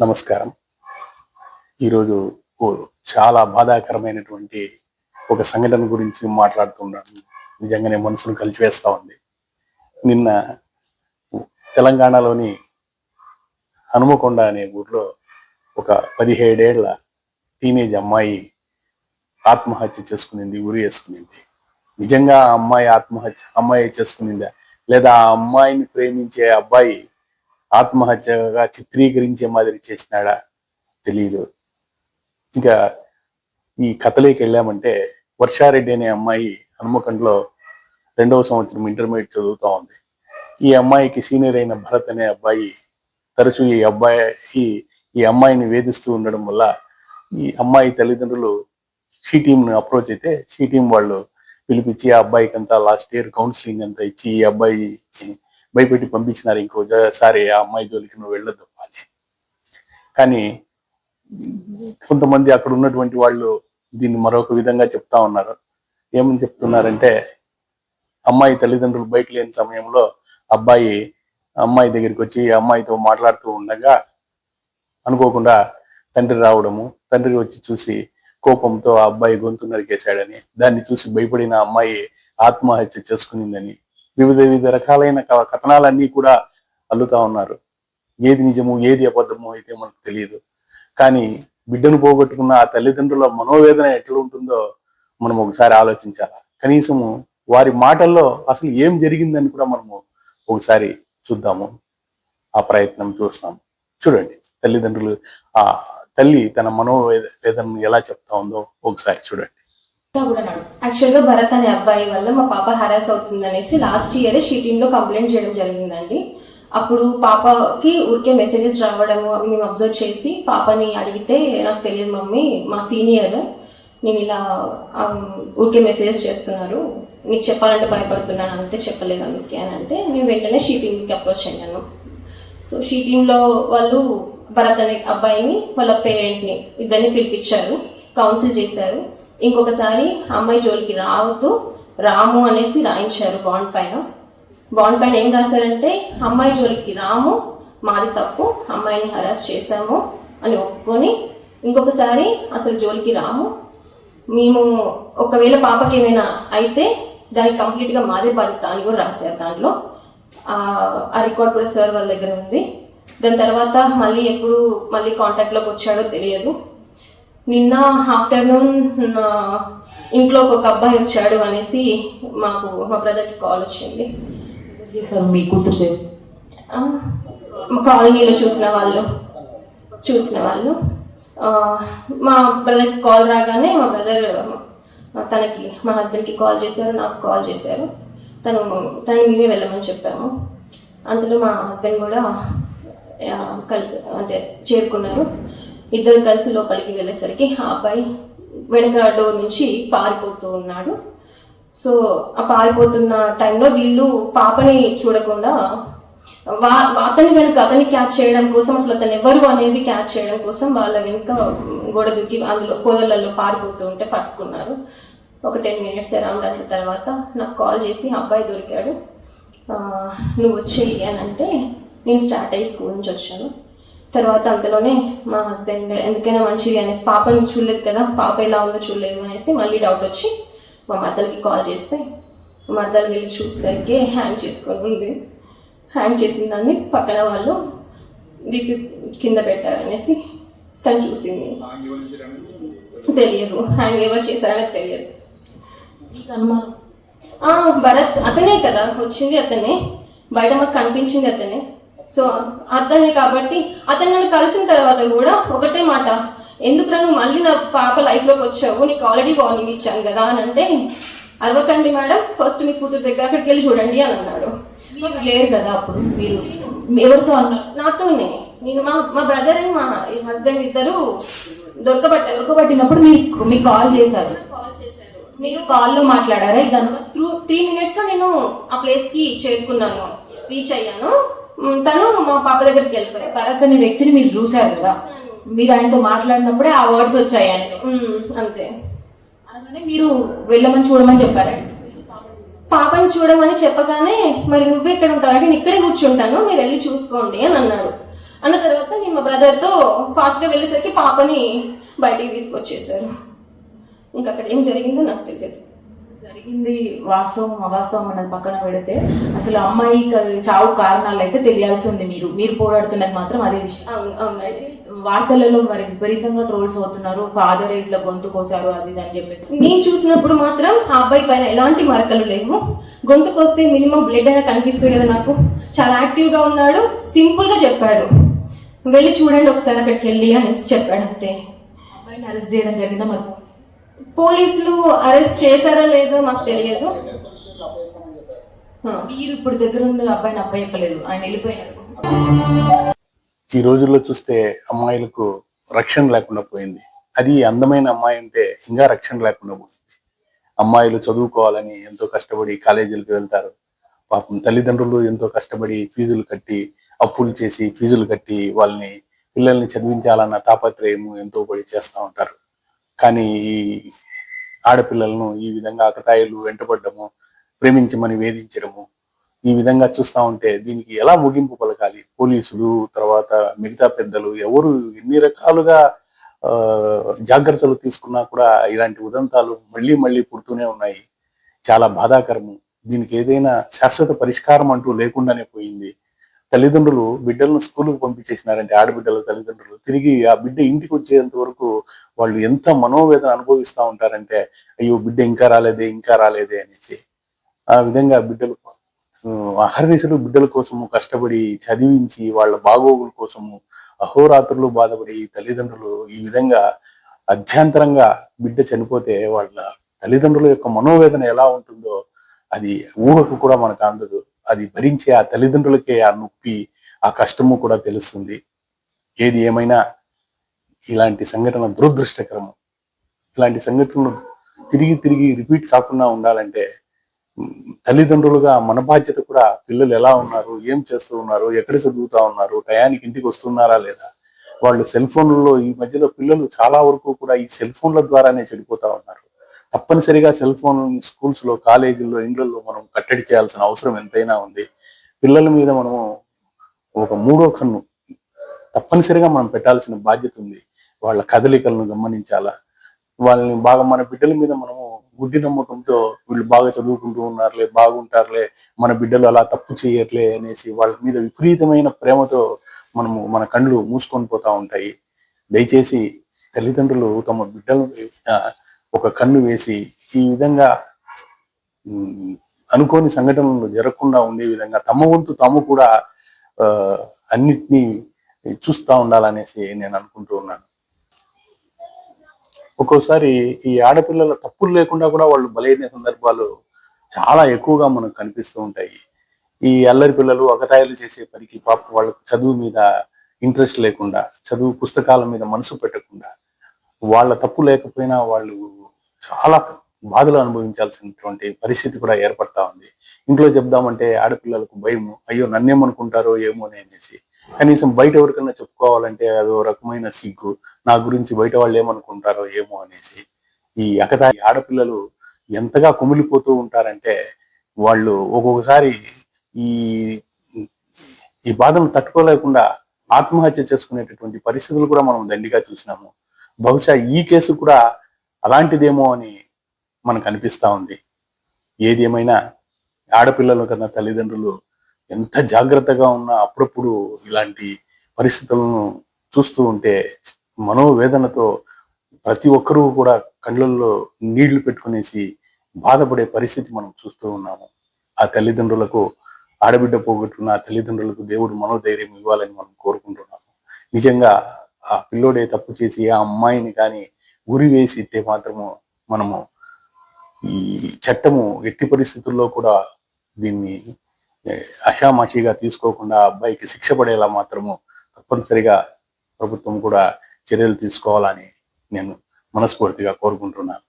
నమస్కారం. ఈరోజు ఓ చాలా బాధాకరమైనటువంటి ఒక సంఘటన గురించి మాట్లాడుతున్నాను. నిజంగానే మనసును కలిచివేస్తా ఉంది. నిన్న తెలంగాణలోని హనుమకొండ అనే ఊర్లో ఒక పదిహేడేళ్ళ టీనేజ్ అమ్మాయి ఆత్మహత్య చేసుకునింది ఉరి వేసుకునింది. నిజంగా ఆ అమ్మాయి ఆత్మహత్య అమ్మాయి చేసుకునిందా? లేదా ఆ అమ్మాయిని ప్రేమించే అబ్బాయి ఆత్మహత్యగా చిత్రీకరించే మాదిరి చేసినాడా తెలియదు ఇంకా ఈ కథలోకి వెళ్ళామంటే వర్షారెడ్డి అనే అమ్మాయి హనుమకొండలో రెండవ సంవత్సరం ఇంటర్మీడియట్ చదువుతూ ఉంది. ఈ అమ్మాయికి సీనియర్ అయిన భరత్ అనే అబ్బాయి తరచూ ఈ అబ్బాయి ఈ- అమ్మాయిని వేధిస్తూ ఉండడం వల్ల ఈ అమ్మాయి తల్లిదండ్రులు సి టీంని అప్రోచ్ అయితే సి టీం వాళ్ళు పిలిపించి ఆ అబ్బాయికి అంతా లాస్ట్ ఇయర్ కౌన్సిలింగ్ అంతా ఇచ్చి ఈ అబ్బాయి భయపెట్టి పంపించినారు ఇంకోసారి ఆ అమ్మాయి జోలికి నువ్వు వెళ్ళొద్దు అని కానీ కొంతమంది అక్కడ ఉన్నటువంటి వాళ్ళు దీన్ని మరొక విధంగా చెప్తా ఉన్నారు. ఏమని చెప్తున్నారంటే అమ్మాయి తల్లిదండ్రులు బయట లేని సమయంలో అబ్బాయి అమ్మాయి దగ్గరికి వచ్చి అమ్మాయితో మాట్లాడుతూ ఉండగా అనుకోకుండా తండ్రి రావడము తండ్రి వచ్చి చూసి కోపంతో ఆ అబ్బాయి గొంతు నరికేశాడని దాన్ని చూసి భయపడిన అమ్మాయి ఆత్మహత్య చేసుకునిందని వివిధ వివిధ రకాలైన క- కథనాలన్నీ కూడా అల్లుతా ఉన్నారు. ఏది నిజము ఏది అబద్ధము అయితే మనకు తెలియదు. కానీ బిడ్డను పోగొట్టుకున్న ఆ తల్లిదండ్రుల మనోవేదన ఎట్లా ఉంటుందో మనం ఒకసారి ఆలోచించాలి? కనీసము వారి మాటల్లో అసలు ఏం జరిగిందని కూడా మనము ఒకసారి చూద్దాము. ఆ ప్రయత్నం చూస్తాము చూడండి తల్లిదండ్రులు ఆ తల్లి తన మనోవేద వేదనను ఎలా చెప్తా ఉందో ఒకసారి చూడండి. కూడా నడుస్తుంది. యాక్చువల్గా భరత్ అనే అబ్బాయి వల్ల మా పాప హరాస్ అవుతుంది అనేసి లాస్ట్ ఇయరే షీ టీంలో కంప్లైంట్ చేయడం జరిగిందండి. అప్పుడు పాపకి ఊరికే మెసేజెస్ రావడము అవి మేము అబ్జర్వ్ చేసి పాపని అడిగితే నాకు తెలియదు మమ్మీ మా సీనియర్ నేను ఇలా ఊరికే మెసేజెస్ చేస్తున్నారు. నీకు చెప్పాలంటే భయపడుతున్నాను అంతే చెప్పలేదు అందుకే అని అంటే నేను వెంటనే షీటింగ్కి అప్రోచ్ అయ్యాను. సో షీటింగ్లో వాళ్ళు భరత్ అనే అబ్బాయిని వాళ్ళ పేరెంట్ని ఇద్దరిని పిలిపించారు కౌన్సిల్ చేశారు. ఇంకొకసారి అమ్మాయి జోలికి రావద్దు. రాము అనేసి రాయించారు బాండ్ పైన. బాండ్ పైన ఏం రాశారంటే అమ్మాయి జోలికి రాము మాది తప్పు అమ్మాయిని హరాస్ చేశాము అని ఒప్పుకొని ఇంకొకసారి అసలు జోలికి రాము మేము ఒకవేళ పాపకి ఏమైనా అయితే దానికి కంప్లీట్గా మాదే బాధ్యత అని కూడా రాశారు దాంట్లో. ఆ రికార్డ్ కూడా సార్ వాళ్ళ దగ్గర ఉంది. దాని తర్వాత మళ్ళీ ఎప్పుడు మళ్ళీ కాంటాక్ట్లోకి వచ్చాడో తెలియదు. నిన్న ఆఫ్టర్నూన్ ఇంట్లోకి ఒక అబ్బాయి వచ్చాడు అనేసి మాకు మా బ్రదర్కి కాల్ వచ్చింది. చేశారు? మీ కూతురు చేసి కాలనీలో చూసిన వాళ్ళు. చూసిన వాళ్ళు. మా బ్రదర్కి కాల్ రాగానే మా బ్రదర్ తనకి మా హస్బెండ్కి కాల్ చేశారు నాకు కాల్ చేశారు. తను తను మేమే వెళ్ళమని చెప్పాము. అందులో మా హస్బెండ్ కూడా కలిసి అంటే చేరుకున్నారు. ఇద్దరు కలిసి లోపలికి వెళ్ళేసరికి ఆ అబ్బాయి వెనక డోర్ నుంచి పారిపోతూ ఉన్నాడు. సో ఆ పారిపోతున్న టైంలో వీళ్ళు పాపని చూడకుండా వా అతని వెనుక అతన్ని క్యాచ్ చేయడం కోసం అసలు అతను ఎవరు అనేది క్యాచ్ చేయడం కోసం వాళ్ళ వెనుక గోడ దూకి అందులో పొదలలో పారిపోతూ ఉంటే పట్టుకున్నారు. ఒక టెన్ మినిట్స్ అరౌండ్ అట్ల తర్వాత నాకు కాల్ చేసి అబ్బాయి దొరికాడు. నువ్వు వచ్చేయి అని అంటే నేను స్టార్ట్ అయ్యి స్కూల్ నుంచి వచ్చాను. తర్వాత అంతలోనే మా హస్బెండ్ ఎందుకైనా మంచిది అనేసి పాపని చూడలేదు కదా పాప ఎలా ఉందో చూడలేదు అనేసి మళ్ళీ డౌట్ వచ్చి మా మదర్కి కాల్ చేస్తే మా మదర్ వెళ్ళి చూసేసరికి హ్యాంగ్ చేసుకొని ఉంది హ్యాంగ్ చేసిన దాన్ని పక్కన వాళ్ళు బీపీ కింద పెట్టారనేసి తను చూసింది. తెలియదు. హ్యాంగ్ ఎవరు చేశారనేది తెలియదు. అనుమానం? భరత్ అతనే కదా వచ్చింది అతనే. బయట మాకు కనిపించింది అతనే. సో అతనే కాబట్టి అతను నన్ను కలిసిన తర్వాత కూడా ఒకటే మాట. ఎందుకు నువ్వు మళ్ళీ నా పాప లైఫ్లోకి వచ్చావు? నీకు ఆల్రెడీ వార్నింగ్ ఇచ్చాను కదా అని అంటే అరవకండి మేడం ఫస్ట్ మీ కూతురు దగ్గర అక్కడికి వెళ్ళి చూడండి అని అన్నాడు. లేరు కదా అప్పుడు మీరు ఎవరితో అన్నారు? నాతోనే. నేను మా మా బ్రదర్ అండ్ మా హస్బెండ్ ఇద్దరు దొరకబట్టారు దొరకబట్టినప్పుడు మీకు మీకు కాల్ చేశారు? కాల్ చేశారు. మీరు కాల్లో మాట్లాడారా ఇదంతా? త్రూ త్రీ మినిట్స్లో నేను ఆ ప్లేస్కి చేరుకున్నాను. రీచ్ అయ్యాను. తను మా పాప దగ్గరికి వెళ్ళిపోయారు భరత్ అనే వ్యక్తిని మీరు చూశారు కదా? మీరు ఆయనతో మాట్లాడినప్పుడే ఆ వర్డ్స్ వచ్చాయి ఆయనలో మ్, అంతే. అనగానే మీరు వెళ్ళమని చూడమని చెప్పారండి. పాపని చూడమని చెప్పగానే మరి నువ్వెక్కడ ఉంటావు అంటే నేను ఇక్కడే కూర్చుంటాను మీరు వెళ్ళి చూసుకోండి అని అన్నాడు. అన్న తర్వాత మేము మా బ్రదర్తో ఫాస్ట్గా వెళ్ళేసరికి పాపని బయటికి తీసుకొచ్చేసారు ఇంకా అక్కడ ఏం జరిగిందో నాకు తెలియదు. జరిగింది వాస్తవం అవాస్తవం అన్నది పక్కన పెడితే అసలు అమ్మాయి చావు కారణాలు అయితే తెలియాల్సి ఉంది మీరు. మీరు పోరాడుతున్నది మాత్రం అదే విషయం. అవునండి వార్తలలో మరి విపరీతంగా ట్రోల్స్ అవుతున్నారు ఫాదర్ ఇట్లా గొంతు కోసారు అది అని చెప్పేసి. నేను చూసినప్పుడు మాత్రం ఆ అబ్బాయి పైన ఎలాంటి మరకలు లేవు. గొంతుకొస్తే మినిమం బ్లడ్ అయినా కనిపిస్తుంది కదా నాకు. చాలా యాక్టివ్గా ఉన్నాడు సింపుల్గా చెప్పాడు. వెళ్ళి చూడండి ఒకసారి అక్కడికి వెళ్ళి అనేసి చెప్పాడు అంతే. అబ్బాయిని అరెస్ట్ చేయడం జరిగిందా మరి పోలీసులు? అరెస్ట్ చేశారో లేదో మాకు తెలియదు. మీరు ఇప్పుడు దగ్గర ఉన్న అబ్బాయిని అప్పయ్యలేదు ఆయన వెళ్ళిపోయారు. ఈ రోజుల్లో చూస్తే అమ్మాయిలకు రక్షణ లేకుండా పోయింది. అది అందమైన అమ్మాయి ఉంటే ఇంకా రక్షణ లేకుండా పోయింది. అమ్మాయిలు చదువుకోవాలని ఎంతో కష్టపడి కాలేజీలకు వెళ్తారు. పాపం తల్లిదండ్రులు ఎంతో కష్టపడి ఫీజులు కట్టి అప్పులు చేసి ఫీజులు కట్టి వాళ్ళని పిల్లల్ని చదివించాలన్న తాపత్రయము ఎంతో పడి చేస్తూ ఉంటారు. కానీ ఈ ఆడపిల్లలను ఈ విధంగా అకతాయిలు వెంటబడ్డము ప్రేమించమని వేధించడము ఈ విధంగా చూస్తా ఉంటే దీనికి ఎలా ముగింపు పలకాలి? పోలీసులు తర్వాత మిగతా పెద్దలు ఎవరు ఎన్ని రకాలుగా జాగ్రత్తలు తీసుకున్నా కూడా ఇలాంటి ఉదంతాలు మళ్ళీ మళ్ళీ పుడుతూనే ఉన్నాయి. చాలా బాధాకరము. దీనికి ఏదైనా శాశ్వత పరిష్కారం అంటూ లేకుండానే పోయింది. తల్లిదండ్రులు బిడ్డలను స్కూలుకు పంపించేసినారంటే ఆడబిడ్డల తల్లిదండ్రులు. తిరిగి ఆ బిడ్డ ఇంటికి వచ్చేంత వరకు వాళ్ళు ఎంత మనోవేదన అనుభవిస్తూ ఉంటారంటే అయ్యో బిడ్డ ఇంకా రాలేదే ఇంకా రాలేదే అనేసి. ఆ విధంగా బిడ్డలు అహర్నిశలు బిడ్డల కోసము కష్టపడి చదివించి వాళ్ళ బాగోగుల కోసము అహోరాత్రులు బాధపడి తల్లిదండ్రులు ఈ విధంగా అధ్యంతరంగా బిడ్డ చనిపోతే వాళ్ళ తల్లిదండ్రుల యొక్క మనోవేదన ఎలా ఉంటుందో అది ఊహకు కూడా మనకు అందదు. అది భరించే ఆ తల్లిదండ్రులకే ఆ నొప్పి ఆ కష్టము కూడా తెలుస్తుంది. ఏది ఏమైనా ఇలాంటి సంఘటన దురదృష్టకరము. ఇలాంటి సంఘటనలు తిరిగి తిరిగి రిపీట్ కాకుండా ఉండాలంటే తల్లిదండ్రులుగా మన బాధ్యత కూడా పిల్లలు ఎలా ఉన్నారు ఏం చేస్తూ ఉన్నారు ఎక్కడ చదువుతా ఉన్నారు టయానికి ఇంటికి వస్తున్నారా లేదా? వాళ్ళు సెల్ ఫోన్లలో ఈ మధ్యలో పిల్లలు చాలా వరకు కూడా ఈ సెల్ ఫోన్ల ద్వారానే చెడిపోతా ఉన్నారు. తప్పనిసరిగా సెల్ ఫోన్ స్కూల్స్లో కాలేజీల్లో ఇండ్లలో మనం కట్టడి చేయాల్సిన అవసరం ఎంతైనా ఉంది. పిల్లల మీద మనము ఒక మూడో కన్ను తప్పనిసరిగా మనం పెట్టాల్సిన బాధ్యత ఉంది. వాళ్ళ కదలికలను గమనించాలా? వాళ్ళని బాగా మన బిడ్డల మీద మనము గుడ్డి నమ్మకంతో వీళ్ళు బాగా చదువుకుంటూ ఉన్నారులే బాగుంటారులే మన బిడ్డలు అలా తప్పు చేయట్లే అనేసి వాళ్ళ మీద విపరీతమైన ప్రేమతో మనము మన కళ్ళు మూసుకొని పోతా ఉంటాయి. దయచేసి తల్లిదండ్రులు తమ బిడ్డల ఒక కన్ను వేసి ఈ విధంగా అనుకోని సంఘటనలు జరగకుండా ఉండే విధంగా తమ వంతు తాము కూడా అన్నిటినీ చూస్తా ఉండాలనేసి నేను అనుకుంటూ ఉన్నాను. ఒక్కోసారి ఈ ఆడపిల్లల తప్పులు లేకుండా కూడా వాళ్ళు బలైన సందర్భాలు చాలా ఎక్కువగా మనకు కనిపిస్తూ ఉంటాయి. ఈ అల్లరి పిల్లలు అగతాయిలు చేసే పనికి పాప వాళ్ళకు చదువు మీద ఇంట్రెస్ట్ లేకుండా చదువు పుస్తకాల మీద మనసు పెట్టకుండా వాళ్ళ తప్పు లేకపోయినా వాళ్ళు చాలా బాధలు అనుభవించాల్సినటువంటి పరిస్థితి కూడా ఏర్పడతా ఉంది. ఇంట్లో చెప్దామంటే ఆడపిల్లలకు భయము అయ్యో నన్నేమనుకుంటారో ఏమో అని అనేసి. కనీసం బయట ఎవరికైనా చెప్పుకోవాలంటే అదో రకమైన సిగ్గు నా గురించి బయట వాళ్ళు ఏమనుకుంటారో ఏమో అనేసి. ఈ ఎకదా ఆడపిల్లలు ఎంతగా కుమిలిపోతూ ఉంటారంటే వాళ్ళు ఒక్కొక్కసారి ఈ ఈ బాధను తట్టుకోలేకుండా ఆత్మహత్య చేసుకునేటటువంటి పరిస్థితులు కూడా మనం దండిగా చూసినాము. బహుశా ఈ కేసు కూడా అలాంటిదేమో అని మనకు అనిపిస్తూ ఉంది. ఏది ఏమైనా ఆడపిల్లల కన్నా తల్లిదండ్రులు ఎంత జాగ్రత్తగా ఉన్నా అప్పుడప్పుడు ఇలాంటి పరిస్థితులను చూస్తూ ఉంటే మనోవేదనతో ప్రతి ఒక్కరూ కూడా కళ్ళల్లో నీళ్ళు పెట్టుకునేసి బాధపడే పరిస్థితి మనం చూస్తూ ఉన్నాము. ఆ తల్లిదండ్రులకు ఆడబిడ్డ పోగొట్టుకున్న ఆ తల్లిదండ్రులకు దేవుడు మనోధైర్యం ఇవ్వాలని మనం కోరుకుంటున్నాము. నిజంగా ఆ పిల్లోడే తప్పు చేసి ఆ అమ్మాయిని కానీ ఉరి వేసి ఇస్తే మాత్రము మనము ఈ చట్టము ఎట్టి పరిస్థితుల్లో కూడా దీన్ని అషామాషిగా తీసుకోకుండా అబ్బాయికి శిక్ష పడేలా మాత్రము తప్పనిసరిగా ప్రభుత్వం కూడా చర్యలు తీసుకోవాలని నేను మనస్ఫూర్తిగా కోరుకుంటున్నాను.